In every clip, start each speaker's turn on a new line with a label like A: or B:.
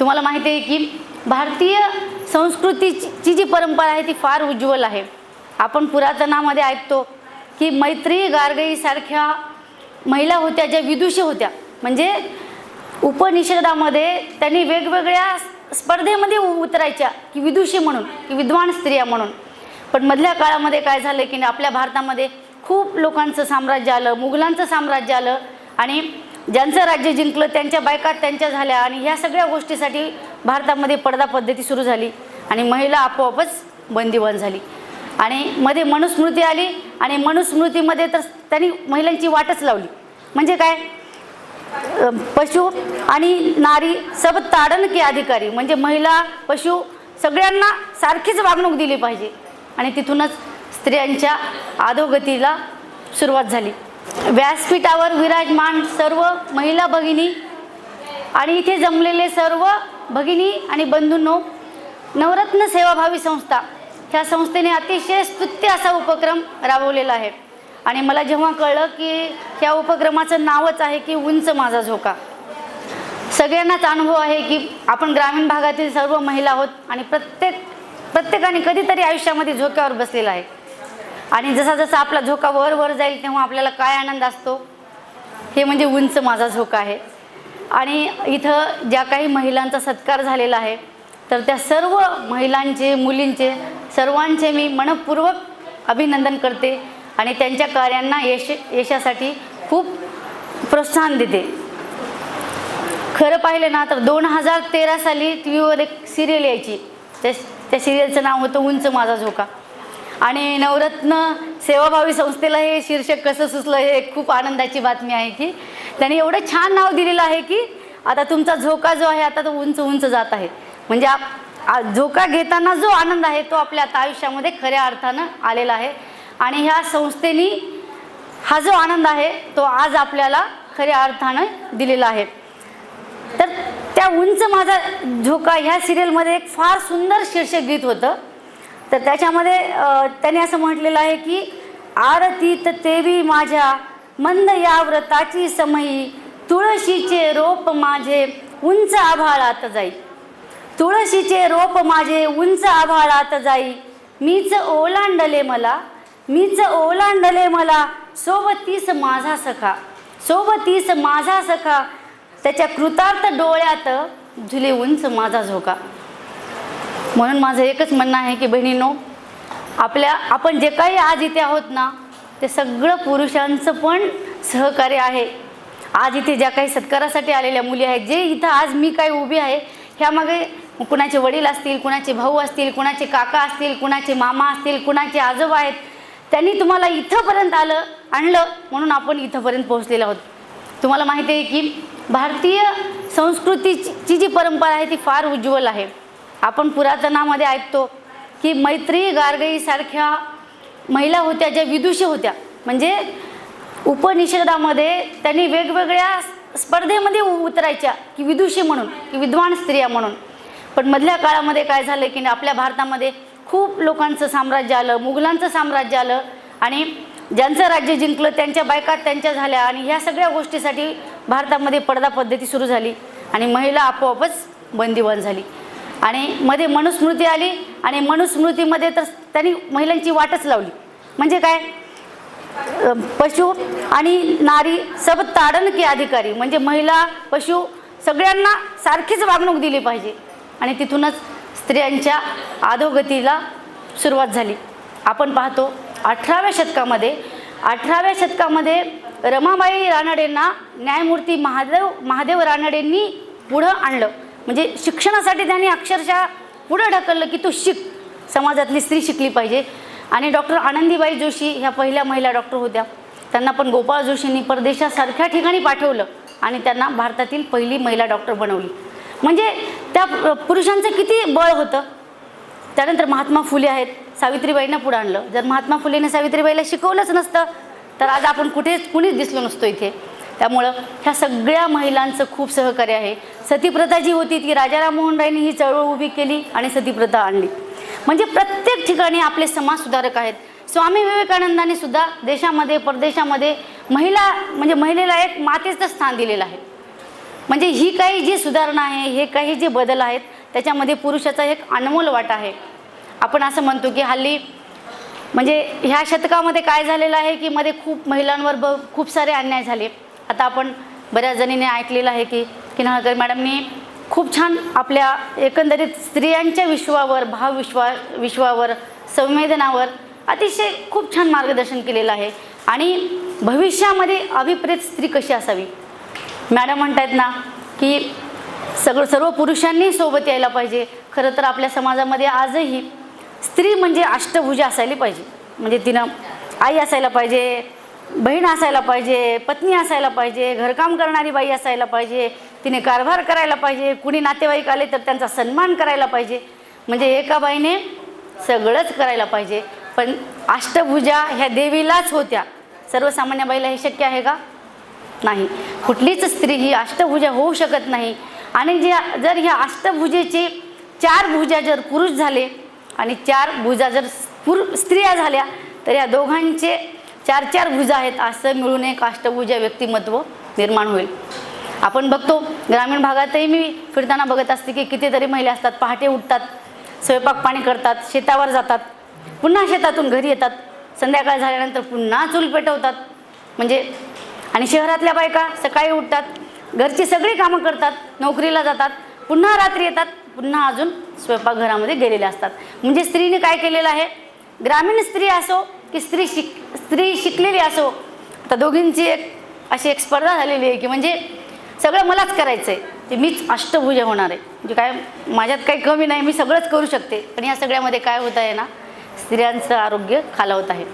A: तुम्हाला माहिती आहे की भारतीय संस्कृतीची जी परंपरा आहे ती फार उज्ज्वल आहे. आपण पुरातनामध्ये ऐकतो की मैत्री गारगईसारख्या महिला होत्या ज्या विदुषी होत्या. म्हणजे उपनिषदामध्ये त्यांनी वेगवेगळ्या स्पर्धेमध्ये उ- उतरायच्या की विदुषी म्हणून की विद्वान स्त्रिया म्हणून. पण मधल्या काळामध्ये काय झालं की आपल्या भारतामध्ये खूप लोकांचं साम्राज्य आलं मुघलांचं साम्राज्य आलं आणि ज्यांचं राज्य जिंकलं त्यांच्या बायका त्यांच्या झाल्या आणि ह्या सगळ्या गोष्टीसाठी भारतामध्ये पडदा पद्धती सुरू झाली आणि महिला आपोआपच बंदीवन झाली. आणि मध्ये मनुस्मृती आली आणि मनुस्मृतीमध्ये तर त्यांनी महिलांची वाटच लावली. म्हणजे काय? पशु आणि नारी सब ताडण की अधिकारी म्हणजे महिला पशु सगळ्यांना सारखीच वागणूक दिली पाहिजे. आणि तिथूनच स्त्रियांच्या अधोगतीला सुरुवात झाली. व्यासपीठावर विराजमान सर्व महिला भगिनी आणि इथे जमलेले सर्व भगिनी आणि बंधूंनो नवरत्न सेवाभावी संस्था ह्या संस्थेने अतिशय स्तुत्य असा उपक्रम राबवलेला आहे. आणि मला जेव्हा कळलं की ह्या उपक्रमाचं नावच आहे की उंच माझा झोका. सगळ्यांनाच अनुभव आहे की आपण ग्रामीण भागातील सर्व महिला आहोत आणि प्रत्येक प्रत्येकाने कधीतरी आयुष्यामध्ये झोक्यावर बसलेला आहे. आणि जसा जसा आपला झोका वर वर जाईल तेव्हा आपल्याला काय आनंद असतो? हे म्हणजे उंच माझा झोका आहे. आणि इथं ज्या काही महिलांचा सत्कार झालेला आहे तर त्या सर्व महिलांचे मुलींचे सर्वांचे मी मनपूर्वक अभिनंदन करते आणि त्यांच्या कार्यांना यश यशासाठी खूप प्रोत्साहन देते. खरं पाहिलं ना तर दोन हजार तेरा साली टी व्हीवर एक सिरियल यायची. त्या त्या सिरियलचं नाव होतं उंच माझा झोका. आणि नवरत्न सेवाभावी संस्थेला हे शीर्षक कसं सुचलं हे खूप आनंदाची बातमी आहे की त्यांनी एवढं छान नाव दिलेलं आहे की आता तुमचा झोका जो आहे आता तो उंच उंच जात आहे. म्हणजे आप आ- झोका घेताना जो आनंद आहे तो आपल्या आता आयुष्यामध्ये खऱ्या अर्थानं आलेला आहे. आणि ह्या संस्थेनी हा जो आनंद आहे तो आज आपल्याला खऱ्या अर्थानं दिलेला आहे. तर त्या उंच माझा झोका ह्या सिरियलमध्ये एक फार सुंदर शीर्षक गीत होतं. तर त्याच्यामध्ये त्याने असं म्हटलेलं आहे की आरतीत तेवी माझ्या मंद या व्रताची समयी तुळशीचे रोप माझे उंच आभाळात जाई. तुळशीचे रोप माझे उंच आभाळात जाई. मीच ओलांडले मला मीच ओलांडले मला सोबतीस माझा सखा सोबतीस माझा सखा. त्याच्या कृतार्थ डोळ्यात झुले उंच माझा झोका. म्हणून माझं एकच म्हणणं आहे की बहिणींनो आपल्या आपण जे काही आज इथे आहोत ना ते सगळं पुरुषांचं पण सहकार्य आहे. आज इथे ज्या काही सत्कारासाठी आलेल्या मुली आहेत जे इथं आज मी काय उभी आहे ह्यामागे कुणाचे वडील असतील कुणाचे भाऊ असतील कुणाचे काका असतील कुणाचे मामा असतील कुणाचे आजोबा आहेत त्यांनी तुम्हाला इथंपर्यंत आलं आणलं म्हणून आपण इथंपर्यंत पोहोचलेलो आहोत. तुम्हाला माहिती आहे की भारतीय संस्कृतीची जी परंपरा आहे ती फार उज्ज्वल आहे. आपण पुरातनामध्ये ऐकतो की मैत्री गारगईसारख्या महिला होत्या ज्या विदुषी होत्या. म्हणजे उपनिषदामध्ये त्यांनी वेगवेगळ्या स्पर्धेमध्ये उ- उतरायच्या की विदुषी म्हणून की विद्वान स्त्रिया म्हणून. पण मधल्या काळामध्ये काय झालं की आपल्या भारतामध्ये खूप लोकांचं साम्राज्य आलं मुघलांचं साम्राज्य आलं आणि ज्यांचं राज्य जिंकलं त्यांच्या बायका त्यांच्या झाल्या आणि ह्या सगळ्या गोष्टीसाठी भारतामध्ये पडदा पद्धती सुरू झाली आणि महिला आपोआपच बंदीवन झाली. आणि मध्ये मनुस्मृती आली आणि मनुस्मृतीमध्ये तर त्यांनी महिलांची वाटच लावली. म्हणजे काय? पशु आणि नारी सब ताडन अधिकारी. म्हणजे महिला पशु सगळ्यांना सारखीच वागणूक दिली पाहिजे. आणि तिथूनच स्त्रियांच्या अधोगतीला सुरुवात झाली. आपण पाहतो अठराव्या शतकामध्ये अठराव्या शतकामध्ये रमाबाई रानडेंना न्यायमूर्ती महादेव महादेव रानडेंनी पुढं आणलं. म्हणजे शिक्षणासाठी त्यांनी अक्षरशः पुढं ढकललं की तू शिक. समाजातली स्त्री शिकली पाहिजे. आणि डॉक्टर आनंदीबाई जोशी ह्या पहिल्या महिला डॉक्टर होत्या. त्यांना पण गोपाळ जोशींनी परदेशासारख्या ठिकाणी पाठवलं आणि त्यांना भारतातील पहिली महिला डॉक्टर बनवली. म्हणजे त्या पुरुषांचं किती बळ होतं. त्यानंतर महात्मा फुले आहेत. सावित्रीबाईंना पुढं आणलं. जर महात्मा फुलेने सावित्रीबाईला शिकवलंच नसतं तर आज आपण कुठेच कुणीच दिसलो नसतो इथे. त्यामुळं ह्या सगळ्या महिलांचं खूप सहकार्य आहे. सतीप्रथा जी होती ती राजा राममोहन रायने ही चळवळ उभी केली आणि सतीप्रथा आणली. म्हणजे प्रत्येक ठिकाणी आपले समाज सुधारक आहेत. स्वामी विवेकानंदाने सुद्धा देशामध्ये परदेशामध्ये महिला म्हणजे महिलेला एक मातेचं स्थान दिलेलं आहे. म्हणजे ही काही जी सुधारणा आहे हे काही जे बदल आहेत त्याच्यामध्ये पुरुषाचा एक अनमोल वाटा आहे. आपण असं म्हणतो की हल्ली म्हणजे ह्या शतकामध्ये काय झालेलं आहे की मध्ये खूप महिलांवर ब खूप सारे अन्याय झाले. आता आपण बऱ्याच जणींनी ऐकलेलं आहे की किनाळकर मॅडमनी खूप छान आपल्या एकंदरीत स्त्रियांच्या विश्वावर भावविश्वा विश्वावर संवेदनावर अतिशय खूप छान मार्गदर्शन केलेलं आहे. आणि भविष्यामध्ये अभिप्रेत स्त्री कशी असावी? मॅडम म्हणतायत ना की सगळं सर्व पुरुषांनी सोबत यायला पाहिजे. खरं तर आपल्या समाजामध्ये आजही स्त्री म्हणजे अष्टभुजा असायला पाहिजे. म्हणजे तिनं आई असायला पाहिजे बहीण असायला पाहिजे पत्नी असायला पाहिजे घरकाम करणारी बाई असायला पाहिजे तिने कारभार करायला पाहिजे कुणी नातेवाईक आले तर त्यांचा सन्मान करायला पाहिजे. म्हणजे एका बाईने सगळंच करायला पाहिजे. पण अष्टभुजा ह्या देवीलाच होत्या. सर्वसामान्य बाईला हे शक्य आहे का? नाही. कुठलीच स्त्री ही अष्टभुजा होऊ शकत नाही. आणि जे जर ह्या अष्टभुजेचे चार भुजा जर पुरुष झाले आणि चार भुजा जर पुर स्त्रिया झाल्या तर या दोघांचे चार चार भुजा आहेत असं मिळून एक अष्टभुजा व्यक्तिमत्व निर्माण होईल. आपण बघतो ग्रामीण भागातही मी फिरताना बघत असते की कितीतरी महिला असतात पहाटे उठतात स्वयंपाक पाणी करतात शेतावर जातात पुन्हा शेतातून घरी येतात संध्याकाळ झाल्यानंतर पुन्हा चूल पेटवतात. म्हणजे आणि शहरातल्या बायका सकाळी उठतात घरची सगळी कामं करतात नोकरीला जातात पुन्हा रात्री येतात पुन्हा अजून स्वयंपाकघरामध्ये गेलेले असतात. म्हणजे स्त्रीने काय केलेलं आहे? ग्रामीण स्त्री असो की स्त्री शिक स्त्री शिकलेली असो तर दोघींची एक अशी एक स्पर्धा झालेली आहे की म्हणजे सगळं मलाच करायचं आहे ते मीच अष्टभुजा होणार आहे. म्हणजे काय माझ्यात काही कमी नाही मी सगळंच करू शकते. पण या सगळ्यामध्ये काय होत आहे ना स्त्रियांचं आरोग्य खालावत आहे.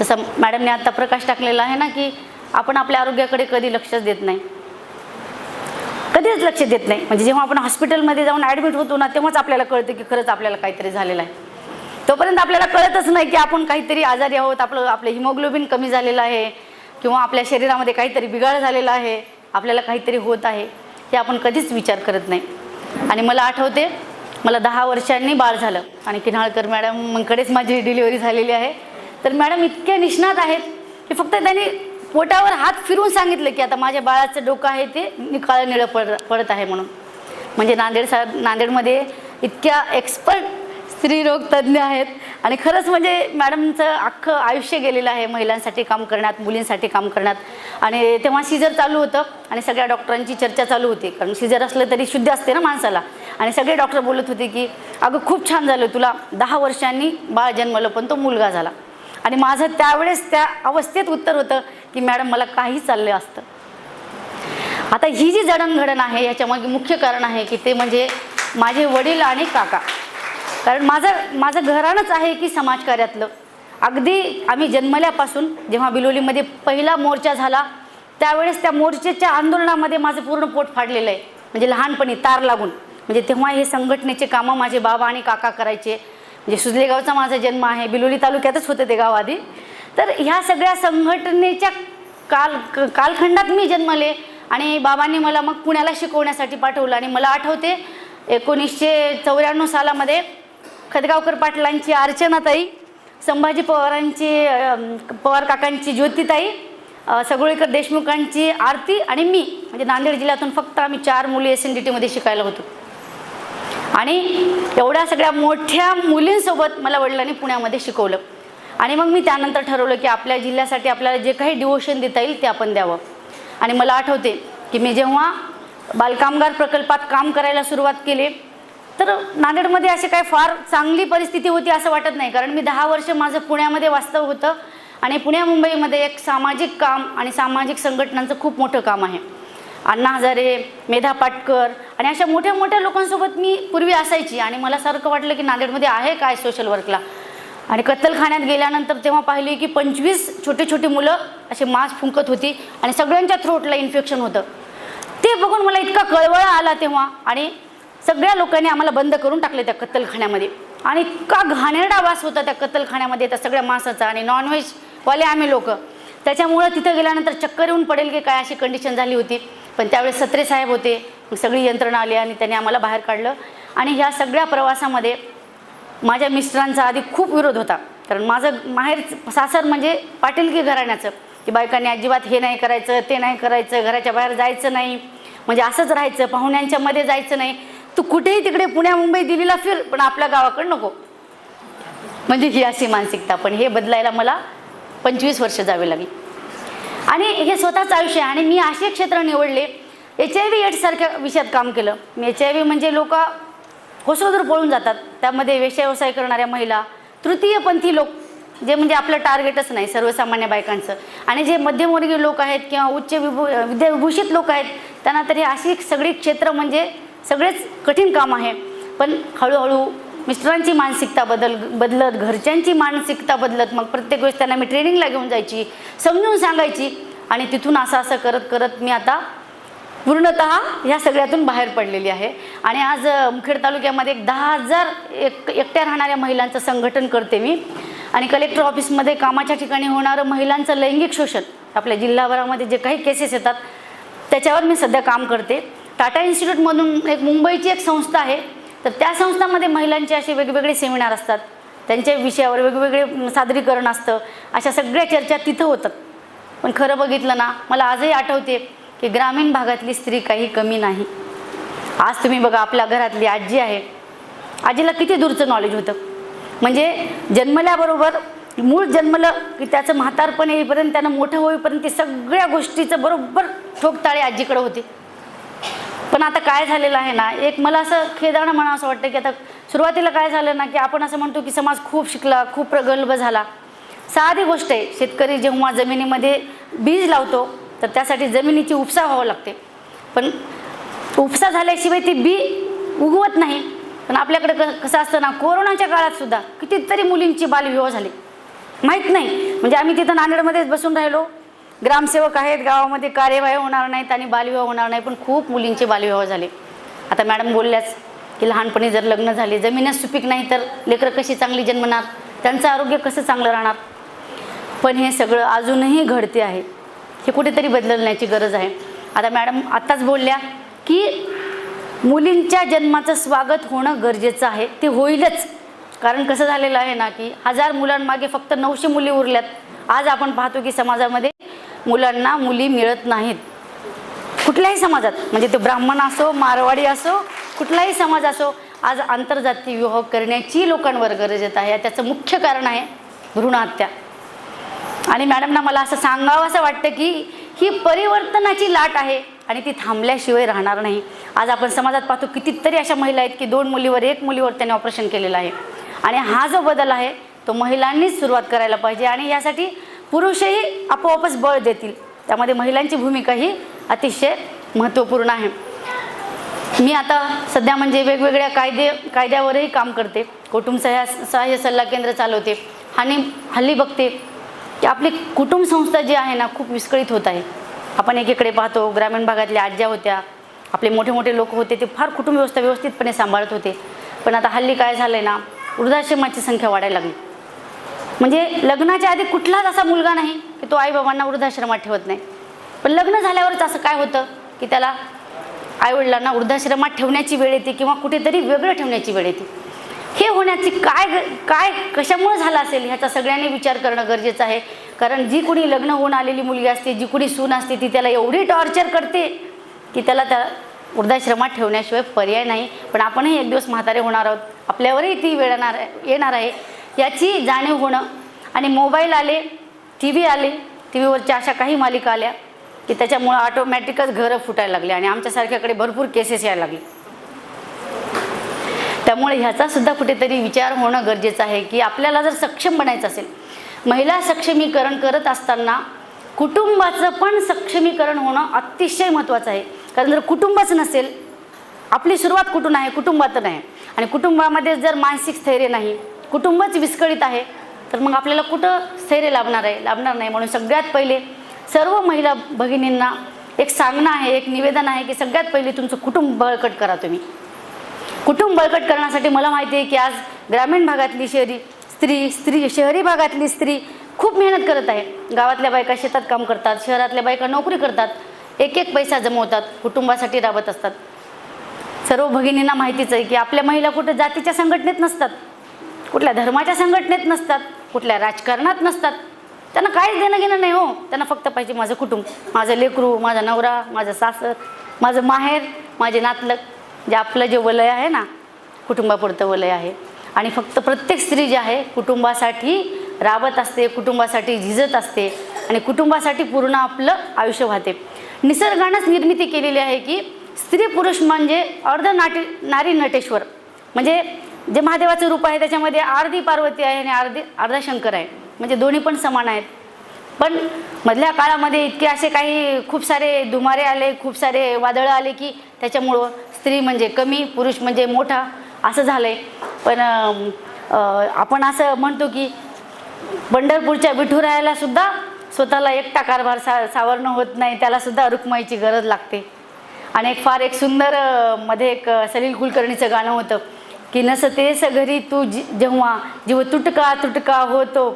A: जसं मॅडमने आत्ता प्रकाश टाकलेला आहे ना की आपण आपल्या आरोग्याकडे कधी लक्षच देत नाही. कधीच लक्ष देत नाही. म्हणजे जेव्हा आपण हॉस्पिटलमध्ये जाऊन ॲडमिट होतो ना तेव्हाच आपल्याला कळतं की खरंच आपल्याला काहीतरी झालेलं आहे. तोपर्यंत आपल्याला कळतच नाही की आपण काहीतरी आजारी आहोत आपलं आपलं हिमोग्लोबिन कमी झालेलं आहे किंवा आपल्या शरीरामध्ये काहीतरी बिघाड झालेला आहे आपल्याला काहीतरी होत आहे हे आपण कधीच विचार करत नाही. आणि मला आठवते मला दहा वर्षांनी बाळ झालं. आणि किन्हाळकर मॅडमकडेच माझी डिलिव्हरी झालेली आहे. तर मॅडम इतक्या निष्णात आहेत की फक्त त्यांनी पोटावर हात फिरून सांगितलं की आता माझ्या बाळाचं डोकं आहे ते निकाळ निळं पड पडत आहे म्हणून. म्हणजे नांदेड साहेब नांदेडमध्ये इतक्या एक्सपर्ट स्त्रीरोग तज्ज्ञ आहेत. आणि खरंच म्हणजे मॅडमचं अख्खं आयुष्य गेलेलं आहे महिलांसाठी काम करण्यात मुलींसाठी काम करण्यात. आणि तेव्हा सिजर चालू होतं आणि सगळ्या डॉक्टरांची चर्चा चालू होती. कारण सिजर असलं तरी शुद्ध असते ना माणसाला. आणि सगळे डॉक्टर बोलत होते की अगं खूप छान झालं तुला. दहा वर्षांनी बाळ जन्मलं पण तो मुलगा झाला. आणि माझं त्यावेळेस त्या अवस्थेत उत्तर होतं की मॅडम मला काही चाललं असतं. आता ही जी जडणघडण आहे याच्यामागे मुख्य कारण आहे की ते म्हणजे माझे वडील आणि काका. कारण माझं माझं घराणंच आहे की समाजकार्यातलं. अगदी आम्ही जन्मल्यापासून जेव्हा बिलोलीमध्ये पहिला मोर्चा झाला त्यावेळेस त्या मोर्चेच्या आंदोलनामध्ये माझं पूर्ण पोट फाडलेलं आहे. म्हणजे लहानपणी तार लागून. म्हणजे तेव्हा हे संघटनेचे कामं माझे बाबा आणि काका करायचे. म्हणजे सुजलेगावचा माझा जन्म आहे बिलोली तालुक्यातच होतं ते गाव आधी. तर ह्या सगळ्या संघटनेच्या काल कालखंडात मी जन्मले आणि बाबांनी मला मग पुण्याला शिकवण्यासाठी पाठवलं आणि मला आठवते एकोणीसशे चौऱ्याण्णव सालामध्ये खदगावकर पाटलांची अर्चनाताई संभाजी पवारांची पवार काकांची ज्योतिताई अं, देशमुखांची आरती आणि मी म्हणजे नांदेड जिल्ह्यातून फक्त आम्ही चार मुली एस एन डी टीमध्ये शिकायला होतो. आणि एवढ्या सगळ्या मोठ्या मुलींसोबत मला वडिलांनी पुण्यामध्ये शिकवलं. आणि मग मी त्यानंतर ठरवलं की आपल्या जिल्ह्यासाठी आपल्याला जे काही डिवोशन देता येईल ते आपण द्यावं. आणि मला आठवते की मी जेव्हा बालकामगार प्रकल्पात काम करायला सुरुवात केली तर नांदेडमध्ये अशी काय फार चांगली परिस्थिती होती असं वाटत नाही. कारण मी दहा वर्ष माझं पुण्यामध्ये वास्तव होतं आणि पुण्या मुंबईमध्ये एक सामाजिक काम आणि सामाजिक संघटनांचं खूप मोठं काम आहे. अण्णा हजारे मेधा पाटकर आणि अशा मोठ्या मोठ्या लोकांसोबत मी पूर्वी असायची आणि मला सारखं वाटलं की नांदेडमध्ये आहे काय सोशल वर्कला आणि कत्तलखान्यात गेल्यानंतर तेव्हा पाहिले की पंचवीस छोटे छोटे मुलं असे मास्क फुंकत होती आणि सगळ्यांच्या थ्रोटला इन्फेक्शन होतं. ते बघून मला इतका कळवळा आला तेव्हा आणि सगळ्या लोकांनी आम्हाला बंद करून टाकले त्या कत्तलखान्यामध्ये. आणि इतका घाणेरडा वास होता त्या कत्तलखान्यामध्ये त्या सगळ्या मांसाचा आणि नॉनव्हेजवाले आम्ही लोक. त्याच्यामुळं तिथं गेल्यानंतर चक्कर येऊन पडेल की काय अशी कंडिशन झाली होती. पण त्यावेळेस सत्रे साहेब होते सगळी यंत्रणा आली आणि त्यांनी आम्हाला बाहेर काढलं. आणि ह्या सगळ्या प्रवासामध्ये माझ्या मिस्टरांचा आधी खूप विरोध होता. कारण माझं माहेर सासर म्हणजे पाटीलकी घराण्याचं. की बायकांनी अजिबात हे नाही करायचं ते नाही करायचं घराच्या बाहेर जायचं नाही. म्हणजे असंच राहायचं पाहुण्यांच्यामध्ये जायचं नाही. तू कुठेही तिकडे पुण्या मुंबई दिल्लीला फिर पण आपल्या गावाकडे नको. म्हणजे ही अशी मानसिकता पण हे बदलायला मला पंचवीस वर्ष जावे लागली. आणि हे स्वतःचं आयुष्य आहे आणि मी असे क्षेत्र निवडले एच आय व्ही एड्ससारख्या विषयात काम केलं. मी एच आय व्ही म्हणजे लोक होसोदूर पळून जातात. त्यामध्ये व्यवसाय करणाऱ्या महिला तृतीयपंथी लोक जे म्हणजे आपलं टार्गेटच नाही सर्वसामान्य बायकांचं. आणि जे मध्यमवर्गीय लोक आहेत किंवा उच्च विभू विद्याविभूषित लोक आहेत त्यांना तरी अशी सगळी क्षेत्र म्हणजे सगळेच कठीण काम आहे. पण हळूहळू मिस्टरांची मानसिकता बदल बदलत घरच्यांची मानसिकता बदलत मग प्रत्येक वेळेस त्यांना मी ट्रेनिंगला घेऊन जायची समजून सांगायची आणि तिथून असं असं करत करत मी आता पूर्णत ह्या सगळ्यातून बाहेर पडलेली आहे. आणि आज मुखेड तालुक्यामध्ये एक दहा हजार एक एकट्या राहणाऱ्या महिलांचं संघटन करते मी. आणि कलेक्टर ऑफिसमध्ये कामाच्या ठिकाणी होणारं महिलांचं लैंगिक शोषण आपल्या जिल्हाभरामध्ये जे काही केसेस येतात त्याच्यावर मी सध्या काम करते. टाटा इन्स्टिट्यूटमधून एक मुंबईची एक संस्था आहे. तर त्या संस्थांमध्ये महिलांचे असे वेगवेगळे सेमिनार असतात. त्यांच्या विषयावर वेगवेगळे सादरीकरण असतं. अशा सगळ्या चर्चा तिथं होतात. पण खरं बघितलं ना मला आजही आठवते की ग्रामीण भागातली स्त्री काही कमी नाही. आज तुम्ही बघा आपल्या घरातली आजी आहे. आजीला किती दूरचं नॉलेज होतं? म्हणजे जन्मल्याबरोबर मूळ जन्मलं की त्याचं म्हातारपण येईपर्यंत त्यानं मोठं होईपर्यंत ते सगळ्या गोष्टीचं बरोबर ठोकताळे आजीकडे होते. पण आता काय झालेलं आहे ना एक मला असं खेदानं म्हणा असं वाटतं की आता सुरुवातीला काय झालं ना की आपण असं म्हणतो की समाज खूप शिकला खूप प्रगल्भ झाला. साधी गोष्ट आहे शेतकरी जेव्हा जमिनीमध्ये बीज लावतो तर त्यासाठी जमिनीची उपसा व्हावं लागते. पण उपसा झाल्याशिवाय ती बी उगवत नाही. पण आपल्याकडे क कसं असतं ना कोरोनाच्या काळात सुद्धा कितीतरी मुलींची बालविवाह झाली. माहीत नाही. म्हणजे आम्ही तिथं नांदेडमध्येच बसून राहिलो. ग्रामसेवक आहेत गावामध्ये कार्यवाही होणार नाहीत आणि बालविवाह होणार नाही पण खूप मुलींचे बालविवाह झाले. आता मॅडम बोलल्याच की लहानपणी जर लग्न झाले जमीनच सुपीक नाही तर लेकरं कशी चांगली जन्मणार? त्यांचं आरोग्य कसं चांगलं राहणार? पण हे सगळं अजूनही घडते आहे. हे कुठेतरी बदलण्याची गरज आहे. आता मॅडम आत्ताच बोलल्या की मुलींच्या जन्माचं स्वागत होणं गरजेचं आहे. ते होईलच. कारण कसं झालेलं आहे ना की हजार मुलांमागे फक्त नऊशे मुली उरल्यात. आज आपण पाहतो की समाजामध्ये मुलांना मुली मिळत नाहीत. कुठल्याही समाजात म्हणजे ते ब्राह्मण असो मारवाडी असो कुठलाही समाज असो आज आंतरजातीय विवाह करण्याची लोकांवर गरज येत आहे त्याचं मुख्य कारण आहे भ्रूणहत्या. आणि मॅडमना मला असं सांगावं असं वाटतं की ही परिवर्तनाची लाट आहे आणि ती थांबल्याशिवाय राहणार नाही. आज आपण समाजात पाहतो कितीतरी अशा महिला आहेत की दोन मुलीवर एक मुलीवर त्यांनी ऑपरेशन केलेलं आहे. आणि हा जो बदल आहे तो महिलांनीच सुरुवात करायला पाहिजे आणि यासाठी पुरुषही आपोआपच बळ देतील. त्यामध्ये महिलांची भूमिका ही अतिशय महत्त्वपूर्ण आहे. मी आता सध्या म्हणजे वेगवेगळ्या कायदे कायद्यावरही काम करते. कुटुंब सह्या सहाय्य सल्ला केंद्र चालवते. आणि हल्ली बघते की आपली कुटुंब संस्था जी आहे ना खूप विस्कळीत होत आहे. आपण एकीकडे पाहतो ग्रामीण भागातल्या आज्या होत्या आपले मोठे मोठे लोक होते ते फार कुटुंब व्यवस्था व्यवस्थितपणे सांभाळत होते. पण आता हल्ली काय झालं आहे ना वृद्धाश्रमाची संख्या वाढायला लागली. म्हणजे लग्नाच्या आधी कुठलाच असा मुलगा नाही की तो आईबाबांना वृद्धाश्रमात ठेवत नाही. पण लग्न झाल्यावरच असं काय होतं की त्याला आईवडिलांना वृद्धाश्रमात ठेवण्याची वेळ येते किंवा कुठेतरी वेगळं ठेवण्याची वेळ येते? हे होण्याची काय ग- काय कशामुळे झालं असेल ह्याचा सगळ्यांनी विचार करणं गरजेचं आहे. कारण जी कुणी लग्न होऊन आलेली मुलगी असते जी कुणी सून असते ती त्याला एवढी टॉर्चर करते की त्याला त्या वृद्धाश्रमात ठेवण्याशिवाय पर्याय नाही. पण आपणही एक दिवस म्हातारे होणार आहोत. आपल्यावरही ती वेळ येणार आहे येणार आहे. याची जाणीव होणं. आणि मोबाईल आले टी व्ही आले टी व्हीवरच्या अशा काही मालिका आल्या की त्याच्यामुळं ऑटोमॅटिकच घरं फुटायला लागले आणि आमच्यासारख्याकडे भरपूर केसेस यायला लागले. त्यामुळे ह्याचासुद्धा कुठेतरी विचार होणं गरजेचं आहे की आपल्याला जर सक्षम बनायचं असेल महिला सक्षमीकरण करत असताना कुटुंबाचं पण सक्षमीकरण होणं अतिशय महत्त्वाचं आहे. कारण जर कुटुंबच नसेल आपली सुरुवात कुठून आहे? कुटुंबातून आहे. आणि कुटुंबामध्ये जर मानसिक स्थैर्य नाही कुटुंबच विस्कळीत आहे. तर मग आपल्याला कुठं स्थैर्य लाभणार आहे? लाभणार नाही म्हणून सगळ्यात पहिले सर्व महिला भगिनींना एक सांगणं आहे एक निवेदन आहे की सगळ्यात पहिले तुमचं कुटुंब बळकट करा तुम्ही. कुटुंब बळकट करण्यासाठी मला माहिती आहे की आज ग्रामीण भागातली शहरी स्त्री स्त्री शहरी भागातली स्त्री खूप मेहनत करत आहे. गावातल्या बायका शेतात काम करतात शहरातल्या बायका नोकरी करतात एक एक पैसा जमवतात कुटुंबासाठी राबत असतात. सर्व भगिनींना माहितीच आहे की आपल्या महिला कुठं जातीच्या संघटनेत नसतात. कुठल्या धर्माच्या संघटनेत नसतात कुठल्या राजकारणात नसतात. त्यांना काहीच देणं घेणं नाही हो. त्यांना फक्त पाहिजे माझं कुटुंब माझं लेकरू माझा नवरा माझं सासर माझं माहेर माझे नातलग. जे आपलं जे वलय आहे ना कुटुंबापुरतं वलय आहे. आणि फक्त प्रत्येक स्त्री जी आहे कुटुंबासाठी राबत असते कुटुंबासाठी झिजत असते आणि कुटुंबासाठी पूर्ण आपलं आयुष्य वाहते. निसर्गानंच निर्मिती केलेली आहे की स्त्री पुरुष म्हणजे अर्ध नाटी नारी नटेश्वर. म्हणजे जे महादेवाचं रूप आहे त्याच्यामध्ये अर्धी पार्वती आहे आणि अर्धी अर्धा शंकर आहे. म्हणजे दोन्ही पण समान आहेत. पण मधल्या काळामध्ये इतके असे काही खूप सारे दुमारे आले खूप सारे वादळं आले की त्याच्यामुळं स्त्री म्हणजे कमी पुरुष म्हणजे मोठा असं झालं आहे पण आपण असं म्हणतो की पंढरपूरच्या विठुरायाला सुद्धा स्वतःला एकटा कारभार सा सावरणं होत नाही त्यालासुद्धा रुक्माईची गरज लागते. आणि एक फार एक सुंदरमध्ये एक सलील कुलकर्णीचं गाणं होतं. की नसतेस घरी तू जी जेव्हा जीव तुटका तुटका होतो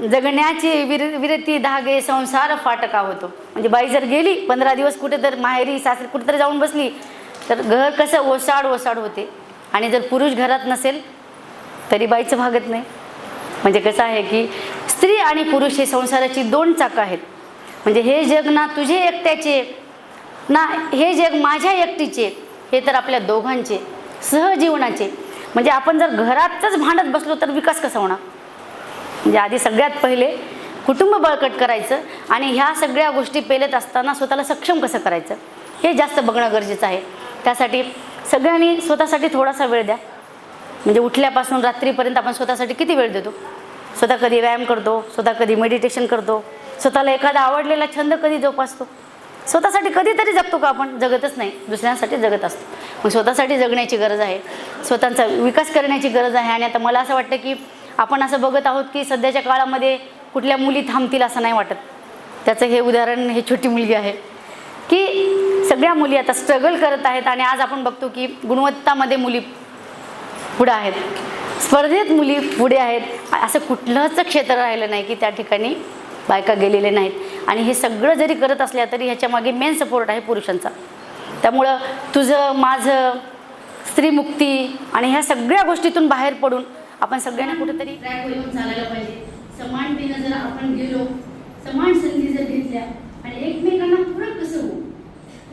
A: जगण्याची विर विरती धागे संसार फाटका होतो. म्हणजे बाई जर गेली पंधरा दिवस कुठे तर माहेरी सासरी कुठेतरी जाऊन बसली तर घर कसं ओसाड ओसाड होते. आणि जर पुरुष घरात नसेल तरी बाईचं भागत नाही. म्हणजे कसं आहे की स्त्री आणि पुरुष हे संसाराची दोन चाकं आहेत. म्हणजे हे जग ना तुझे एकट्याचे ना हे जग माझ्या एकटीचे हे तर आपल्या दोघांचे सहजीवनाचे. म्हणजे आपण जर घरातच भांडत बसलो तर विकास कसा होणार? म्हणजे आधी सगळ्यात पहिले कुटुंब बळकट करायचं आणि ह्या सगळ्या गोष्टी पेलत असताना स्वतःला सक्षम कसं करायचं? हे जास्त बघणं गरजेचं आहे. त्यासाठी सगळ्यांनी स्वतःसाठी थोडासा वेळ द्या. म्हणजे उठल्यापासून रात्रीपर्यंत आपण स्वतःसाठी किती वेळ देतो? स्वतः कधी व्यायाम करतो स्वतः कधी मेडिटेशन करतो स्वतःला एखादा आवडलेला छंद कधी जोपासतो? स्वतःसाठी कधीतरी जगतो का आपण? जगतच नाही. दुसऱ्यांसाठी जगत असतो. मग स्वतःसाठी जगण्याची गरज आहे. स्वतःचा विकास करण्याची गरज आहे. आणि आता मला असं वाटतं की आपण असं बघत आहोत की सध्याच्या काळामध्ये कुठल्या मुली थांबतील असं नाही वाटत. त्याचं हे उदाहरण हे छोटी मुलगी आहे की सगळ्या मुली आता स्ट्रगल करत आहेत आणि आज आपण बघतो की गुणवत्तामध्ये मुली पुढं आहेत. स्पर्धेत मुली पुढे आहेत. असं कुठलंच क्षेत्र राहिलं नाही की त्या ठिकाणी बायका गेलेले नाहीत. आणि हे सगळं जरी करत असल्या तरी ह्याच्यामागे मेन सपोर्ट आहे पुरुषांचा. त्यामुळं तुझं माझं स्त्रीमुक्ती आणि ह्या सगळ्या गोष्टीतून बाहेर पडून आपण सगळ्यांना कुठेतरी ट्रॅक येऊन चालायला पाहिजे. समानतेनं जर आपण गेलो समान संधी जर घेतल्या आणि एकमेकांना पूरक कसं होऊ?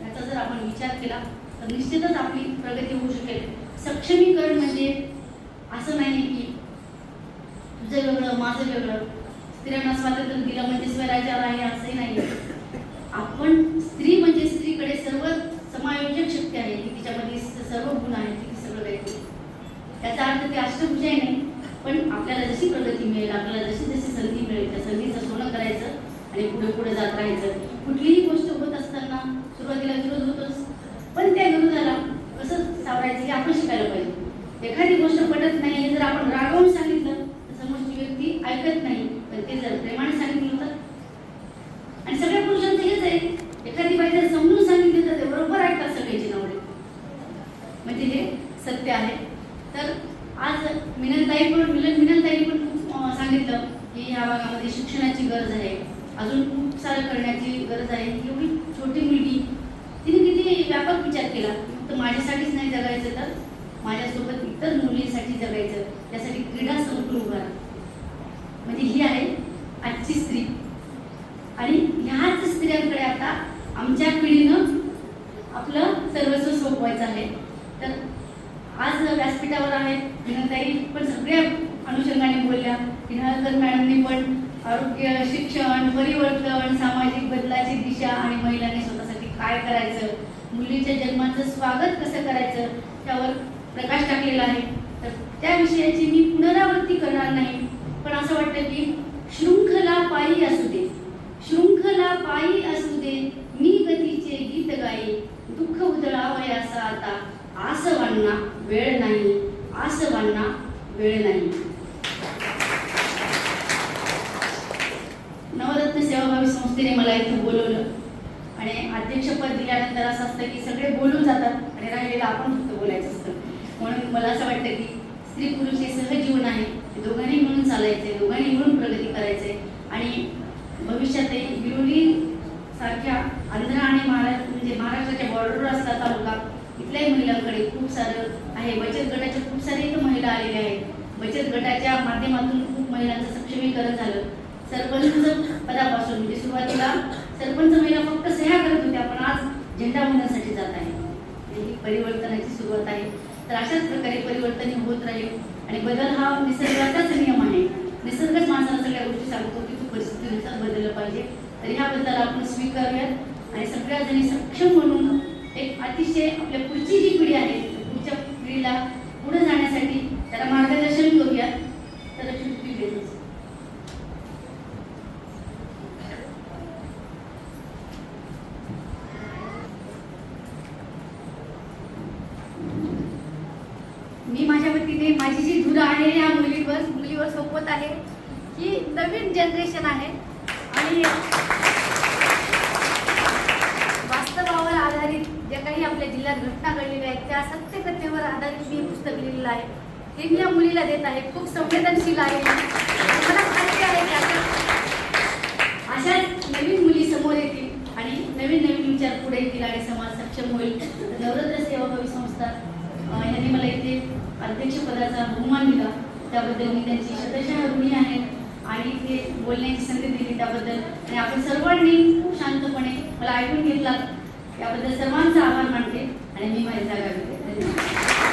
A: याचा जर आपण विचार केला तर निश्चितच आपली प्रगती होऊ शकेल. सक्षमीकरण म्हणजे असं नाही की तुझं वेगळं माझं वेगळं. स्त्रियांना स्वातंत्र्य दिलं म्हणजे स्वराज्यावर आहे असंही नाही आपण स्त्री म्हणजे स्त्रीकडे सर्व समायोजक शक्ती आहे की तिच्यामध्ये सर्व गुण आहेत ती सगळं काही त्याचा अर्थ ते अष्टभुजा नाही पण आपल्याला जशी प्रगती मिळेल आपल्याला जशी जशी संधी मिळेल त्या संधीचं सोनं करायचं आणि पुढे पुढे जात राहायचं. कुठलीही गोष्ट होत असताना सुरुवातीला विरोध होतोच. पण त्या विरोधाला कसं सावरायचं हे आपण शिकायला पाहिजे. एखादी गोष्ट पटत नाही जर आपण रागवून सांगितलं तर समोरची व्यक्ती ऐकत नाही पण ते जर प्रेमाने सांगितलं तर आणि सगळ्या पुरुषांचं हेच आहे एखादी बाई जर समजून सांगितली तर ते बरोबर ऐकतात सगळ्याची नवरे म्हणजे हे सत्य आहे तर आज मिनलताई पण मिलन मिनलताई पण खूप अं, सांगितलं की ह्या भागामध्ये शिक्षणाची गरज आहे अजून खूप सारं करण्याची गरज आहे ही एवढी छोटी मुलगी तिने किती व्यापक विचार केला फक्त माझ्यासाठीच नाही जगायचं तर माझ्यासोबत इतर मुलींसाठी जगायचं त्यासाठी क्रीडा संकुल उभा म्हणजे ही आहे आजची स्त्री आणि ह्याच स्त्रियांकडे आता आमच्या पिढीनं आपलं सर्वस्व सोपवायचं आहे. तर आज व्यासपीठावर आहेत विनंताई पण सगळ्या अनुषंगाने बोलल्या. विनाळकर मॅडमनी पण आरोग्य शिक्षण परिवर्तन सामाजिक बदलाची दिशा आणि महिलांनी स्वतःसाठी काय करायचं? मुलीच्या जन्माचं स्वागत कसं करायचं? त्यावर प्रकाश टाकलेला आहे. तर त्या विषयाची मी पुनरावृत्ती करणार नाही पण असं वाटतं की शृंखला पायी असू दे. शृंखला पायी असू दे. लावयाचा आता. आसवांना वेळ नाही. आसवांना वेळ नाही. नवरत्न सेवाभावी संस्थेने मला इथं बोलवलं. आणि अध्यक्षपद दिल्यानंतर असं असतं की सगळे बोलून जातात. आणि राहिलेलं आपण फक्त बोलायचं असतं. म्हणून मला असं वाटतं की स्त्री पुरुष हे सहजीवन आहे. दोघांनी मिळून चालायचे दोघांनी मिळून प्रगती करायचे आणि भविष्यातही विरोधी सारख्या कुठल्याही महिलांकडे खूप सारं आहे. बचत गटाच्या खूप सारे इथं महिला आलेल्या आहेत. बचत गटाच्या माध्यमातून खूप महिलांचं सक्षमीकरण झालं. सरपंच पदापासून म्हणजे सुरुवातीला सरपंच महिला फक्त सह्या करत होत्या पण आज झेंडा वंदनासाठी जात आहे ही परिवर्तनाची सुरुवात आहे. तर अशाच प्रकारे परिवर्तन होत राहील. आणि बदल हा निसर्गाचाच नियम आहे. निसर्गच माणसाला सगळ्या गोष्टी सांगतो की तू परिस्थितीनुसार बदललं पाहिजे. तर ह्या बदलाला आपण स्वीकारूयात. आणि सगळ्या जणी सक्षम म्हणून एक अतिशय आपल्या पुढची जी पिढी आहे. पुढच्या पिढीला पुढे जाण्यासाठी त्याला मार्गदर्शन करूयात तर मी माझ्या वतीने माझी जी धुरा आहे या मुलीवर मुलीवर सोपवत आहे ही नवीन जनरेशन आहे. आणि वास्तवावर आधारित जे काही आपल्या जिल्ह्यात घटना घडलेल्या आहेत त्या सत्य घटनेवर आधारित मी पुस्तक लिहिलेलं आहे. हे मी या मुलीला देत आहे. खूप संवेदनशील आहे. मला खात्री आहे की अशा नवीन मुली समोर येतील आणि नवीन नवीन विचार पुढे येतील आणि समाज सक्षम होईल. तर नवरत्न सेवाभावी संस्था यांनी मला इथे अध्यक्षपदाचा बहुमान दिला. त्याबद्दल मी त्यांची शतशः ऋणी आहे आणि इथे बोलण्याची संधी दिली त्याबद्दल. आणि आपण सर्वांनी खूप शांतपणे मला ऐकून घेतला याबद्दल सर्वांचा आभार मानते आणि मी माहिती जागा घेते Obrigado.